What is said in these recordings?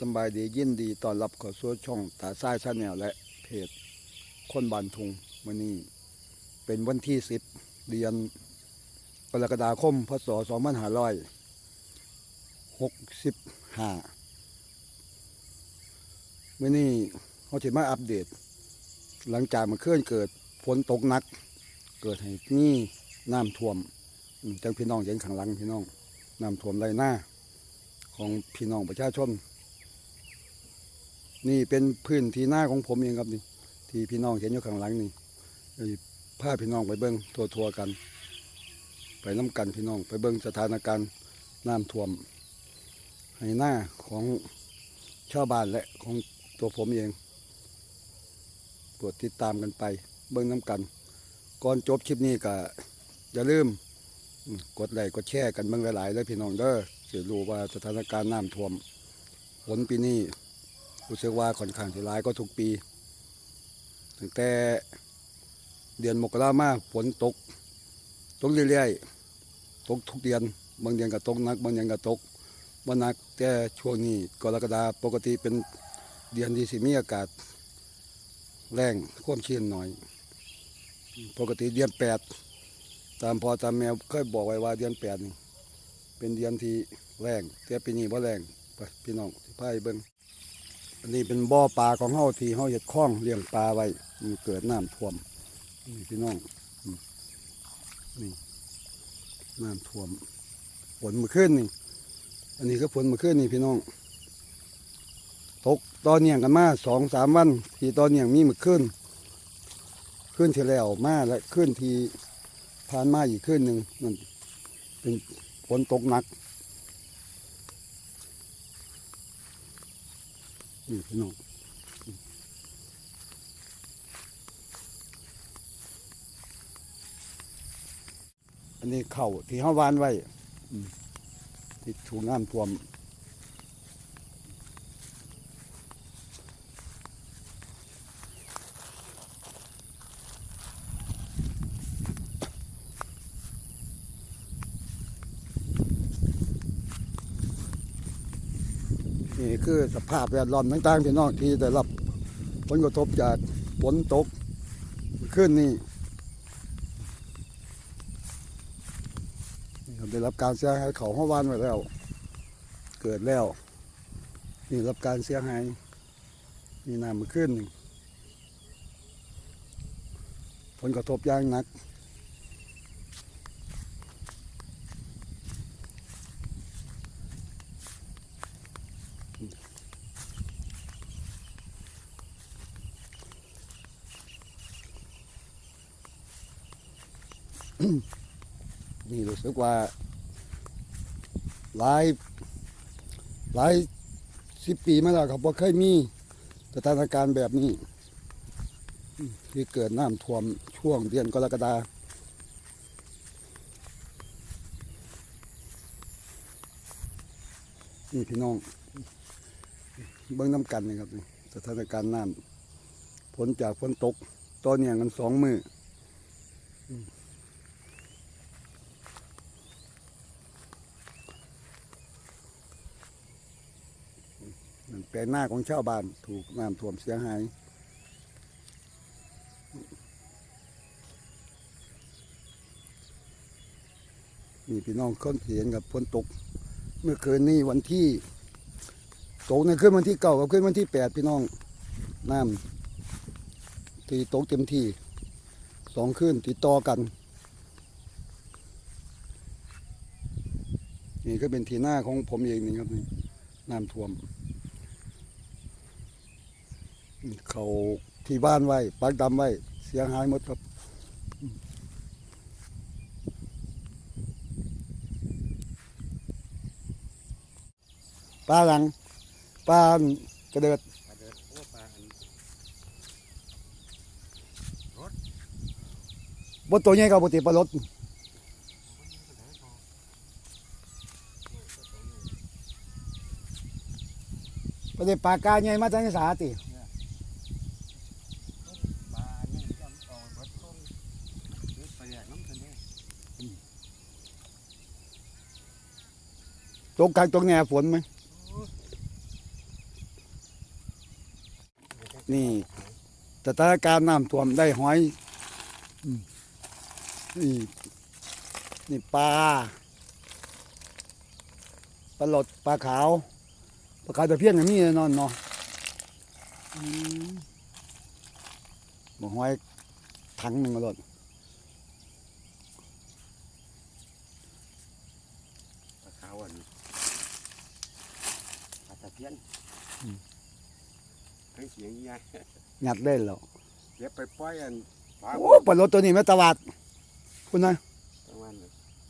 สบายดียินดีตอนรับเข้าสู่ช่องตาซ้ายชาแนลและเพจคนบานทุงวันนี้เป็นวันที่สิบเดือนกรกฎาคมพศสองพันห้าร้อยหกสิบห้าวันนี้เขาจะมาอัปเดต หลังจากมันเคลื่อนเกิดฝนตกหนัก เกิดให้นี่น้ำท่วมอืมจังพี่น้องเห็นข้างหลังพี่น้องน้ำท่วมไรหน้าของพี่น้องประชาชน นี่เป็นพื้นที่หน้าของผมเองครับนี่ ที่พี่น้องเห็นอยู่ข้างหลังนี่พาพี่น้องไปเบิ้งทัวร์ๆกัน ไปน้ำกันพี่น้อง ไปเบิ้งสถานการณ์น้ำท่วมให้หน้าของชาวบ้านและของตัวผมเองโปรดติดตามกันไป เบิ้งน้ำกัน ก่อนจบคลิปนี้ก็อย่าลืมอืมกดไลค์กดแชร์กันเบิ้งหลายๆเลยพี่น้องเด้อจะรู้ว่าสถานการณ์น้ำท่วมฝนปีนี้ รู้สึกว่าค่อนข้างจะร้ายก็ทุกปีตั้งแต่เดือนมกรามาฝนตก ตกเรื่อยๆ ตกทุกเดือน บางเดือนก็ตกหนัก บางเดือนก็ตกบ่หนักแต่ช่วงนี้กรกฎาปกติเป็นเดือนที่สิมีอากาศ แรงความชื้นหน่อย ปกติเดือนแปดตามพอตามแมวเคยบอกไว้ว่าเดือนแปดนี่เป็นเดือนที่แรงแต่ปีนี้บ่แรงไปพี่น้องพาไปเบิง อันนี้เป็นบ่อปลาของเฮาที่เฮาเฮ็ดคลองเลี้ยงปลาไว้มีเกิดน้ำท่วมนี่พี่น้องนี่น้ำท่วมฝนเมื่อคืนนี่ อันนี้ก็ฝนเมื่อคืนนี่พี่น้องตกตอนเนียงกันมาสองสามวันที่ตอนเนียงมีเมื่อคืนคืนที่แล้วมาและคืนที่ผ่านมาอีกคืนหนึ่งนั่นเป็นฝนตกหนัก นี่พี่น้องอันนี้เข่าที่ห้าวานไว้ที่ถูกน้ำท่วมนี่ คือสภาพแวดล้อมต่างๆพี่น้องที่ได้รับผลกระทบจากฝนตกขึ้นนี่นี่ครับได้รับการเสียหายเขาห้าวานไว้แล้ว เกิดแล้วนี่รับการเสียหายนี่น้ำมันขึ้นนี่ผลกระทบอย่างหนัก นี่รู้สึกว่าหลายหลายสิบปีมาแล้วครับว่าเคยมีสถานการณ์แบบนี้ ที่เกิดน้ำท่วมช่วงเดือนกรกฎานี่พี่น้อง เบิ้องน้ำกันนะครับสถานการณ์น้ำฝนจากฝนตกตอนเนี้ยกันสองมือ นั่น แปลงหน้าของชาวบ้านถูกน้ำท่วมเสียหาย มีพี่น้องคนเสียงกับฝนตก เมื่อคืนนี้วันที่ตกในคืนวันที่เก้ากับคืนวันที่แปดพี่น้องน้ำที่ตกเต็มที่สองคืนติดต่อกัน นี่ก็เป็นทีหน้าของผมเองนี่ครับนี่น้ำท่วม เขาที่บ้านไว้ปักดำไว้ เสียหายหมดครับปลาหลังปลากระเดิดปลาเดินโอ้ปลาอันบนตัวใหญ่กับปกติปลารถประเดี๋ยวปลากาใหญ่มาจากสาติ ปลาอันนี้จำเอาเบิดต้นเบิดปลาแดกน้ำทะเล ตกกลางตกแหน่ฝนไหมนี่สถานการณ์น้ำท่วมได้หอยนี่นี่ปลาปลาหลดปลาขาวปลาขาวตะเพียนอย่างนี้นอนเนาะบอกหอยถังหนึ่งมาหลด ปลาขาวอันนี้ปลาตะเพียน เคยเสียงยี่ไงงัดได้แล้วเดี๋ยวไปปล่อยอันปลาโอ้ปลาหลดตัวนี้แม่ตะวัดคุณนะประมาณ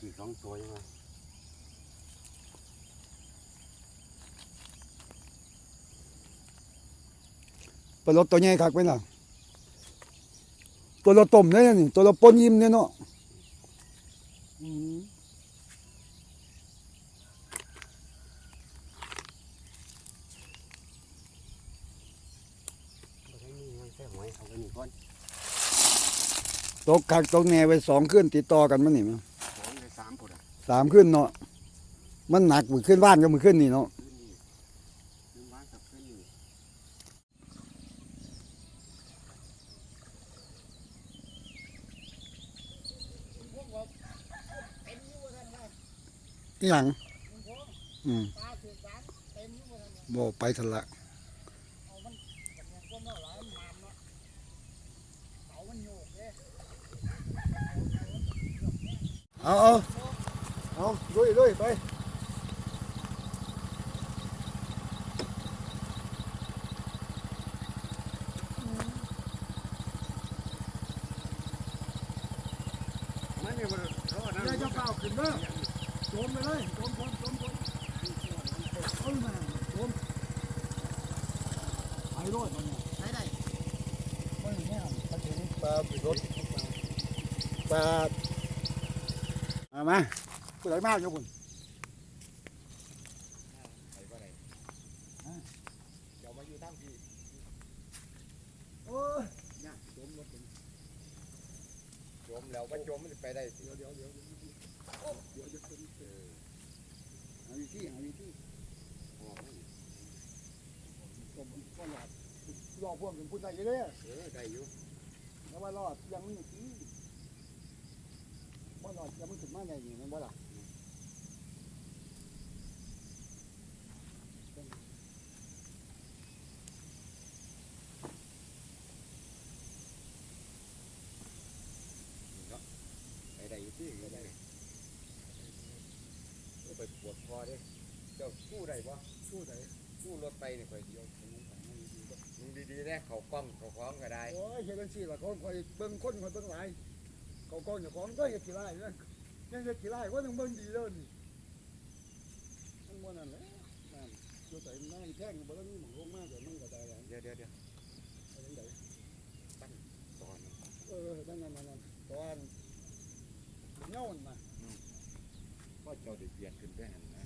กี่สองตัวยังไงปลาหลดตัวใหญ่คักไปล่ะตัวเราต้มเนี่ยนี่ตัวเราปนยิ้มเนี่ยเนาะอืม บ่ได้มียังแค่หอย เอาไว้นี่ก่อนตกคักตกแหน่ไปสองขึ้นติดต่อกันมันนี่มั้งสองได้สามปุ่นอะสามขึ้นเนาะมันหนักมือขึ้นบ้านก็มือขึ้นนี่เนาะขึ้นนี่ขึ้นบ้านกับขึ้นนี่อหย่างอืมบ่ไปทะละ เอาเอาเอาลุยลุยไปมันนี่มันรอดนะเดี๋ยวจะเป่าขึ้นเด้อโจมไปเลยโจมโจมโจมโจมเอามาโจมไปรถมันเนี่ยใช้ได้ไม่แน่ปลาเข็งปลาปิดรถปลา มามาผู้ใหญ่มากครับคุณไปบ่ได้เดี๋ยวมาอยู่ตั้งพี่โอ้ยเนี่ยจมรถจมแล้วว่าจมมันจะไปได้สิเดี๋ยวเดี๋ยวเดี๋ยวเดี๋ยวเดี๋ยวจะขึ้นเออหาวิธีหาวิธีอ๋อผมก็หลอดรอพวกถึงพูดได้เยอะเลยเออได้อยู่แล้วว่ารอดยังไม่ถึง ว่ารอดยังไม่ถึงมาไงนี่มันว่าล่ะไปได้อยู่ที่ก็ได้เออไปปวดคอเด้เจ้ากู้ได้ปะสู้ได้กู้รถไปนี่ค่อยเดียวมึงดีๆนะเขากล้องเขาคล้องก็ได้โอ้ยเฮ็ดจังซี่ล่ะคนคอยเบิ่งคนคอยเบิ่งหลาย เขากองเจ้าของก็เฮ็ดกี่ไร่นั่นยังเฮ็ดกี่ไร่ก็ยังเบิ่งดีเลยนี่มันบ่นั่นแหละนั่นอยู่ใส่น้ำแท่งบ่แล้วมีหมองลงมาแต่มันก็ได้แล้วเดี๋ยวเดี๋ยวเดี๋ยวไปจังไดตอนเออนั่นนั่นนั่นนั่นตอนเงามันมาว่าเจ้าได้เบียดขึ้นไปหันนะ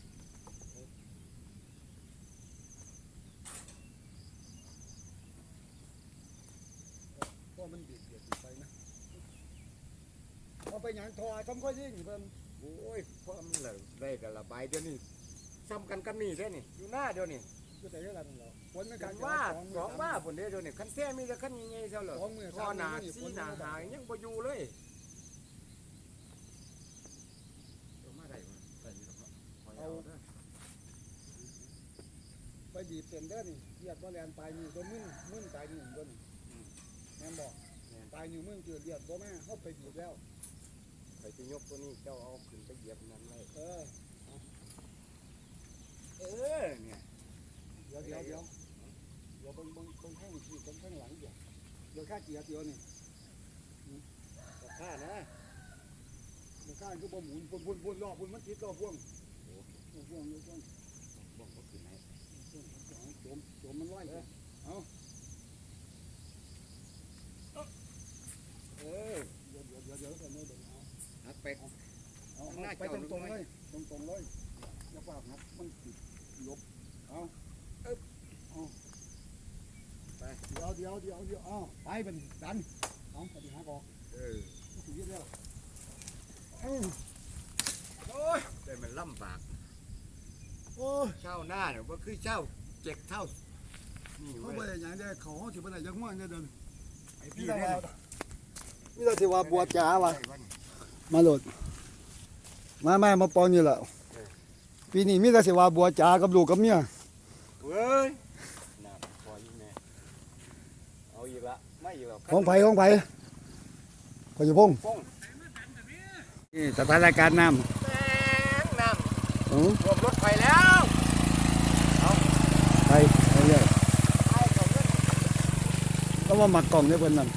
เพราะมันเบียดเบียดไปนะ เอาไปหยังทอทำค่อยยิ่งเพิ่นโอ้ยพอมันเลยได้กันละใบเดี๋ยวนี้ซ้ำกันกับนี่เด้อนี่อยู่หน้าเดี๋ยวนี้ก็แต่ยังไงนั่นแหละฝนมันกักันนว่าสองสองว่าผลเดียวเดี๋ยวนี้คันแท้มีแต่คันใหญ่ๆเท่าเหรอสองมือพอหนาสามมือสีฝนหนามันหาก็ยังบ่อยู่เลยเอามาได้บ่ได้อยู่ดอกเนาะขอเอาเด้อไปบีบเส้นเด้อนี่เลียดบ่แลนปลายนิ้วตัวมึนมึนปลายนิ้วตัวนี้แม่นบอกปลายนิ้วมึนเกิดเลียดบ่มาเฮาไปบีบแล้ว ไปจะยกตัวนี้เจ้าเอาขึ้นไปเหยียบนั่นเลยเออเออเนี่ยเดี๋ยวเดี๋ยวเดี๋ยวเดี๋ยวเบิ่งเบิ่งเบิ่งข้างที่เบิ่งข้างหลังเดี๋ยวเดี๋ยวค่าเกียร์เดียวนี่กับข้านะเดี๋ยวข้างก็บ่หมุนพุ่นพุ่นพุ่นรอบพุ่นมันติดรอบพ่วงโอ้พ่วงพ่วงบ่บ่ขึ้นไหนพ่วงโจมโจมมันไว้เอา เออ เดี๋ยวเดี๋ยวเดี๋ยวเดี๋ยวกันเลยเดี๋ยวเอา หักไปเอาหน้าไปเจ้าตรงรู้ๆไหมเลย ตรงๆเลยอย่าฝากนะมันติดลบเอาเอาไปเดี๋ยวเดี๋ยวเดี๋ยวเดี๋ยวเอาไปเป็นดันเอาปฏิหารออกเออถึงยึดแล้วเอาโอ้ยแต่มันลำบากโอ้ยเช่าหน้าเนี่ยว่าคือเช่าเจ็กเท่านี่เขาเว้บ่ยได้หยังได้เขาเฮาสิบ่ได้จักม่วงได้เดินไอ้มีพี่แต่เนี่ว่ายมีแต่สิว่าบัวจ๋าว่ะ ไอ้วัน มาโหลด มาแม่มาปองนี่แหละปีนี้มีแต่สิว่าบัวจ๋ากับลูกกับเมียเว้ยน่าพอยิ่งแม่เอาอีกละไม่อีกแล้วของไผของไผพญพงษ์ป้องนี่สถานการณ์น้แมงน้ำอือำรวมรถไฟแล้วไปไปเรื่อยไอ้ของเงินต้องมาหมักกล่องเนี่ยเพิ่นนั่น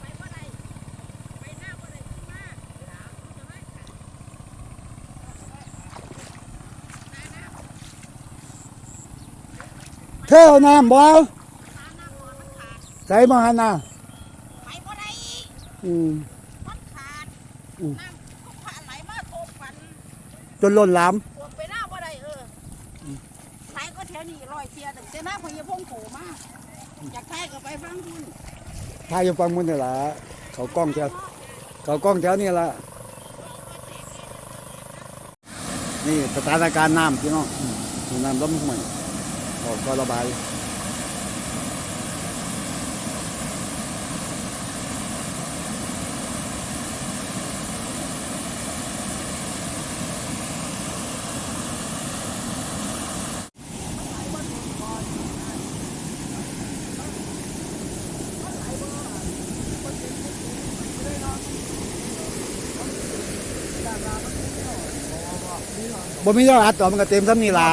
ไปบ่ได้ไปหน้าบ่ได้ขึ้นมาหาจะไม่ขาด เท่าน้ำบ่ตาหน้าบ่มันขาดใจมหานาไปบ่ได้อืม มันขาดอืม น้ำก็ผ่านไหลมาโทบกันจนล้นหลามพวกไปหน้าบ่ได้เอออไหลก็แถวนี้ร้อยเทียตั้งแต่หน้าพญพงโผล่มาอยากไทยก็ไปฟังคุณพายอยู่ฟังมื้อนี่ล่ะเขากล้องแถวเขากล้องแถวนี่ล่ะนี่สถานการณ์น้ำพี่น้องอืมน้ำล้มห้วย ออกก็ระบายบ่มีเจ้าอัดต่อมันก็เต็มซ้ำนี่ล่ะ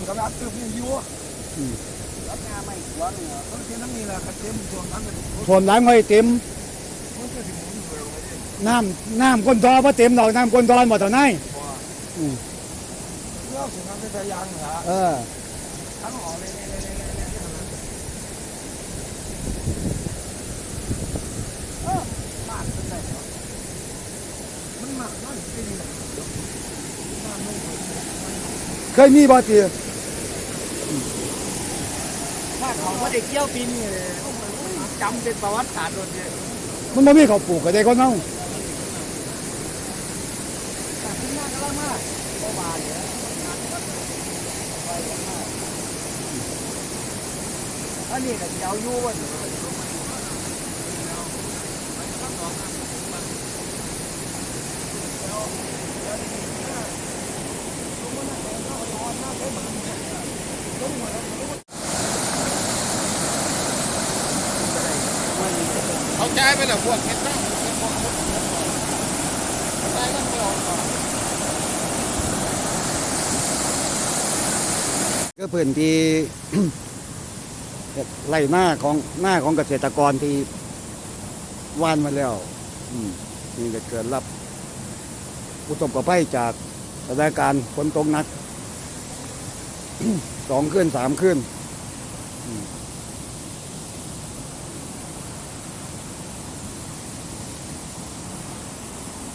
นี่เตี้นกับอัดตึบนี่อยู่อืมรับงานไม่หวเนี่ยเขาเต็มน้ำนี่แหละเขาเต็มช่วงนั้นเลยท่วมหลายห้เต็มน้ำน้ำก้นทอบ่เต็มดอกน้ำก้นทอหมดเท่านั้นอืมเรื่องสิ่งนั้นเป็นพยานเหรอเออทั้งหอเลยเลยเลยเลยเลยเออมากเป็นไรมันมากนั่นจริงเลยมากไม่หมดเคยมีบ่ติ ถ้า เขาไม่ได้เกี่ยวปีนี้จำเป็นประวัติศาสตร์เด่นมันบ่มีเขาปลูกก็ได้คนน่ากล้ามากเพราะว่าเนี่ยอันนี้ก็เดี๋ยวอยู่วัน เขาใจไปแล้วพวกเห็ดน้ำพวกพวกใจมันไม่ออกก่อนก็พื้นที่ไร่หน้าของหน้าของเกษตรกรที่ว่านมาแล้วนี่ก็เกิดรับอุตกภัยจากสถานการณ์ฝนตกหนักสองขึ้นสามขึ้นอืม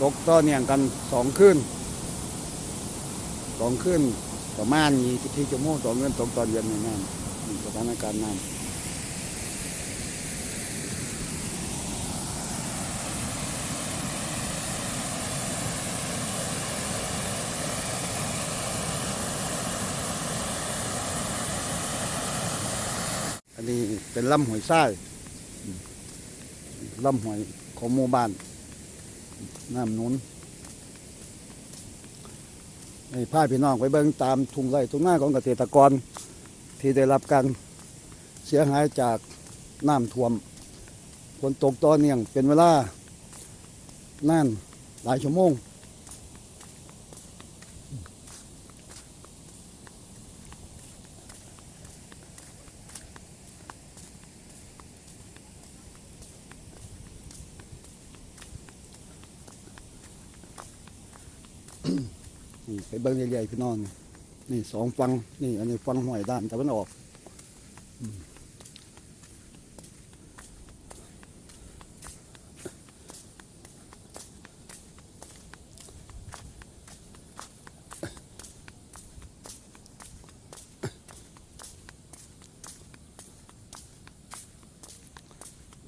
ตกต่อเนื่องกันสองขึ้นสองขึ้นประมาณนี้ที่ชั่วโมงต่อเงินตกตอนเย็นนี่น้ำสถานการณ์น้ำอันนี้เป็นลำหอยทรายลำหอยของหมู่บ้าน น้ำนุนให้พาพี่น้องไปเบิ่งตามทุ่งไร่ทุ่งนาของเกษตรกร ที่ได้รับการเสียหายจากน้ำท่วมฝนตกต่อเนื่องเป็นเวลานานหลายชั่วโมง เบิ้งใหญ่ๆพี่น้องนี่นี่สองฟังนี่ อันนี้ฟังห้วยด้านตะวันออก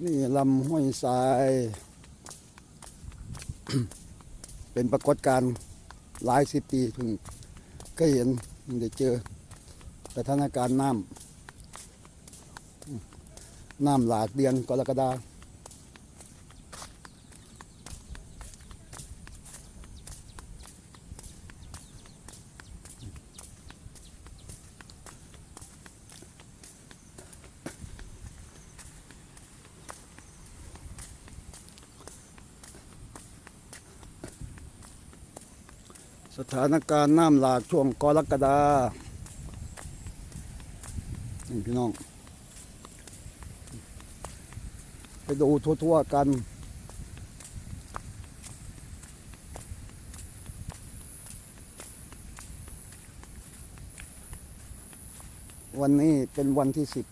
นี่ลำห้วยทราย เป็นปรากฏการณ์ หลายสิบปีเพิ่งก็เห็นได้เจอสถานการณ์น้ำน้ำหลากเดือนกรกฎาส ถานการณ์น้ำหลากช่วงกรกฎาพี่น้อง ไปดูทั่วๆกันวันนี้เป็นวันที่สิบ